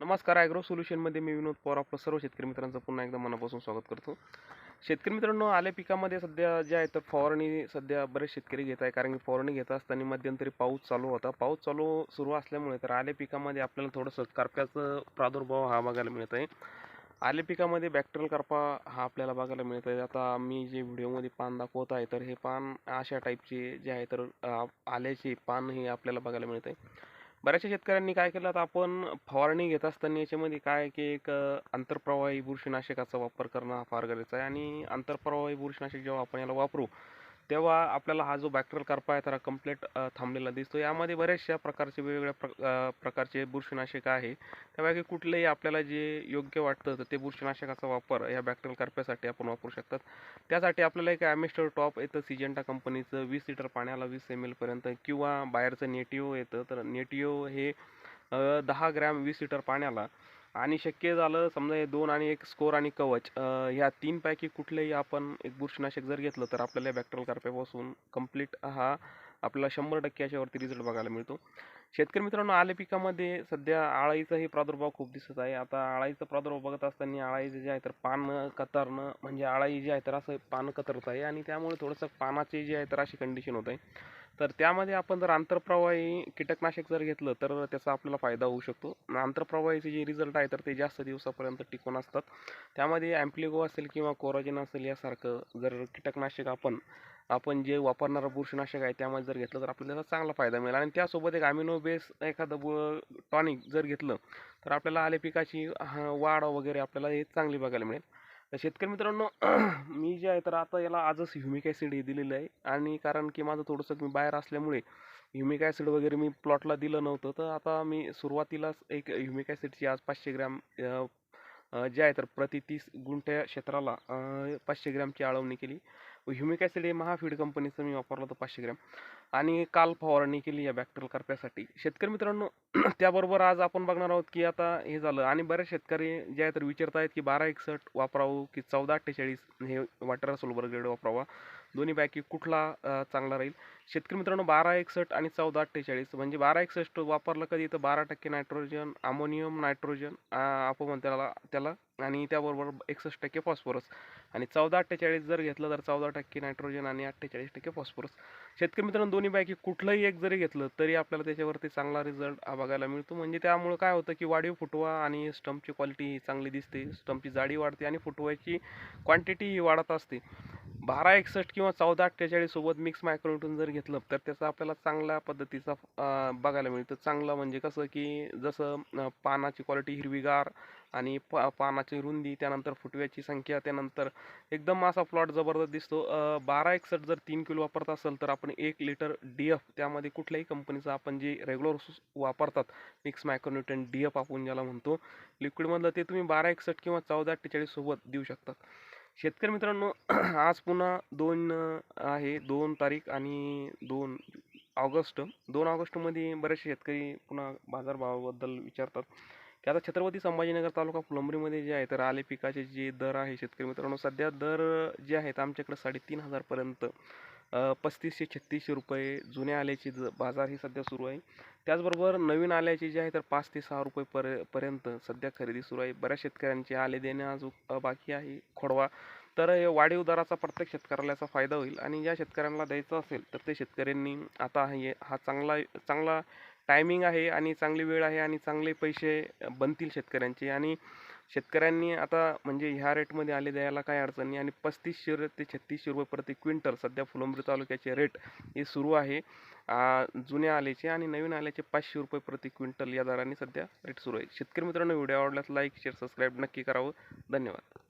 नमस्कार ॲग्रो सोल्युशनमध्ये मी विनोद पवार आपलं सर्व शेतकरी मित्रांचं पुन्हा एकदा मनापासून स्वागत करतो. शेतकरी मित्रांनो आल्या पिकामध्ये सध्या जे आहे तर फवारणी सध्या बरेच शेतकरी घेत आहे कारण की फवारणी घेत असताना मध्यंतरी पाऊस चालू होता. पाऊस चालू सुरू असल्यामुळे तर आल्या पिकामध्ये आपल्याला थोडंसं करप्याचं प्रादुर्भाव हा बघायला मिळत आहे. आले पिकामध्ये बॅक्टेरियल करपा हा आपल्याला बघायला मिळत आहे. आता मी जे व्हिडिओमध्ये पान दाखवत आहे तर हे पान अशा टाईपचे जे आहे तर आल्याचे पान हे आपल्याला बघायला मिळत आहे. बऱ्याचशा शेतकऱ्यांनी काय केलं तर आपण फवारणी घेत असताना याच्यामध्ये काय की एक आंतरप्रवाही बुरशीनाशकाचा वापर करणं हा फार गरजेचं आहे आणि आंतरप्रवाही बुरशीनाशक जेव्हा आपण याला वापरू तेव्हा आपल्याला हा जो बॅक्टेरियल करपा आहे तर कंप्लीट थांबलेला दिसतो. यामध्ये बऱ्याचशा प्रकारचे वेगवेगळ्या प्र प्रकारचे बुरशीनाशक आहे. त्यापैकी कुठलंही आपल्याला जे योग्य वाटतं तर ते बुरशीनाशकाचा वापर या बॅक्टेरियल करप्यासाठी आपण वापरू शकतात. त्यासाठी आपल्याला एक ॲमेस्टर टॉप येतं सिजेंटा कंपनीचं. वीस लिटर पाण्याला वीस एम एलपर्यंत किंवा बाहेरचं नेटिओ येतं. तर नेटिओ हे दहा ग्रॅम वीस लिटर पाण्याला आणि शक्य झालं समजा हे दोन आणि एक स्कोर आणि कवच ह्या तीनपैकी कुठलंही आपण एक बुरशीनाशक जर घेतलं तर आपल्याला बॅक्टेरियल कार्प्यापासून कंप्लीट हा आपल्याला शंभर टक्के याच्यावरती रिझल्ट बघायला मिळतो. शेतकरी मित्रांनो आले पिकामध्ये सध्या आळाईचाही प्रादुर्भाव खूप दिसत आहे. आता आळाईचा प्रादुर्भाव बघत असताना आळाईचं जे आहे तर पान कतरणं म्हणजे आळाई जी आहे तर असं पान कतरत आहे आणि त्यामुळे थोडंसं पानाचे जे आहे तर अशी कंडिशन होत आहे. तर त्यामध्ये आपण जर आंतरप्रवाही कीटकनाशक जर घेतलं तर त्याचा आपल्याला फायदा होऊ शकतो. आंतरप्रवाहीचे जे रिझल्ट आहे तर ते जास्त दिवसापर्यंत टिकून असतात. त्यामध्ये ॲम्प्लिगो असेल किंवा कोराजिन असेल यासारखं जर कीटकनाशक आपण आपण जे वापरणारं बुरशीनाशक आहे त्यामध्ये जर घेतलं तर आपल्याला त्याचा चांगला फायदा मिळेल. आणि त्यासोबत एक अमिनो बेस एखादं बु टॉनिक जर घेतलं तर आपल्याला आले पिकाची वाढ वगैरे आपल्याला हे चांगली बघायला मिळेल. तर शेतकरी मित्रांनो मी जे आहे तर आता याला आजच ह्युमिक ॲसिड हे दिलेलं आहे. आणि कारण की माझं थोडंसं मी बाहेर असल्यामुळे ह्युमिक ॲसिड वगैरे मी प्लॉटला दिलं नव्हतं. तर आता मी सुरुवातीलाच एक ह्युमिक ॲसिडची आज पाचशे ग्रॅम जे आहे तर प्रति तीस गुंठ्या क्षेत्राला पाचशे ग्रॅमची आळवणी केली. ह्युमिक ॲसिड हे महाफीड कंपनीचं मी वापरलं होतं पाचशे ग्रॅम. आणि काल फवारणी केली या बॅक्टेरियल करप्यासाठी. शेतकरी मित्रांनो त्याबरोबर आज आपण बघणार आहोत की आता हे झालं आणि बरेच शेतकरी जे आहे तर विचारत आहेत की बारा एकसष्ट वापरावं की चौदा अठ्ठेचाळीस हे वाटर सोलबर ग्रेड वापरावा? दोन्हीपैकी कुठला चांगला राहील? शेतकरी मित्रांनो बारा एकसष्ट आणि चौदा अठ्ठेचाळीस म्हणजे बारा एकसष्ट वापरलं कधी? तर बारा टक्के नायट्रोजन अमोनियम नायट्रोजन आपण म्हणतो त्याला त्याला आणि त्याबरोबर एकसष्ट टक्के फॉस्फरस आणि चौदा अठ्ठेचाळीस जर घेतलं तर चौदा टक्के नायट्रोजन आणि अठ्ठेचाळीस टक्के फॉस्फरस. शेतकरी मित्रांनो दोन्हीपैकी कुठलंही एक जरी घेतलं तरी आपल्याला त्याच्यावरती चांगला रिझल्ट बघायला मिळतो. म्हणजे त्यामुळं काय होतं की वाढीव फुटवा आणि स्टंपची क्वालिटी चांगली दिसते. स्टंपची जाडी वाढते आणि फुटवायची क्वांटिटीही वाढत असते. बारा एकसष्ट किंवा चौदा अठ्ठेचाळीस सोबत मिक्स मायक्रोन्यूटन जर घेतलं तर त्याचा आपल्याला चांगल्या पद्धतीचा बघायला मिळतं चांगलं म्हणजे कसं की जसं पानाची क्वालिटी हिरवीगार आणि पा पानाची रुंदी त्यानंतर फुटव्याची संख्या त्यानंतर एकदम असा प्लॉट जबरदस्त दिसतो. बारा एकसष्ट जर तीन किलो वापरत असेल तर आपण एक लिटर डी एफ त्यामध्ये कुठल्याही कंपनीचं आपण जे रेग्युलर वापरतात मिक्स मायक्रोन्यूटन डी एफ आपण ज्याला म्हणतो लिक्विडमधलं ते तुम्ही बारा एकसष्ट किंवा चौदा अठ्ठेचाळीस सोबत देऊ शकतात शेतकरी मित्रांनो आज पुन्हा दोन आहे दोन तारीख आणि दोन ऑगस्ट. दोन ऑगस्टमध्ये बरेचसे शेतकरी पुन्हा बाजारभावाबद्दल विचारतात की आता छत्रपती संभाजीनगर तालुका फुलंबरीमध्ये जे आहे तर आले पिकाचे जे दर आहे शेतकरी मित्रांनो सध्या दर जे आहेत आमच्याकडे साडेतीन हजारपर्यंत पस्तीसशे छत्तीसशे रुपये जुन्या आल्याचे ज बाजार ही सध्या सुरू आहे. त्याचबरोबर नवीन आल्याचे जे आहे तर पाच ते सहा रुपये पर पर्यंत सध्या खरेदी सुरू आहे. बऱ्याच शेतकऱ्यांचे आले देणे अजून बाकी आहे खोडवा. तर हे वाढीव दराचा प्रत्येक शेतकऱ्याला याचा फायदा होईल आणि ज्या शेतकऱ्यांना द्यायचं असेल तर ते शेतकऱ्यांनी आता हे हा चांगला चांगला टायमिंग आहे आणि चांगली वेळ आहे आणि चांगले पैसे बनतील शेतकऱ्यांचे. आणि शेतकऱ्यांनी आता म्हणजे ह्या रेटमध्ये आले द्यायला काय अडचण नाही आणि पस्तीसशे ते छत्तीसशे रुपये प्रति क्विंटल सध्या फुलंब्री तालुक्याचे रेट हे सुरू आहे. जुन्या आल्याचे आणि नवीन आल्याचे पाचशे रुपये प्रति क्विंटल या दराने सध्या रेट सुरू आहे. शेतकरी मित्रांनो व्हिडिओ आवडल्यास लाईक शेअर सबस्क्राईब नक्की करावं. धन्यवाद.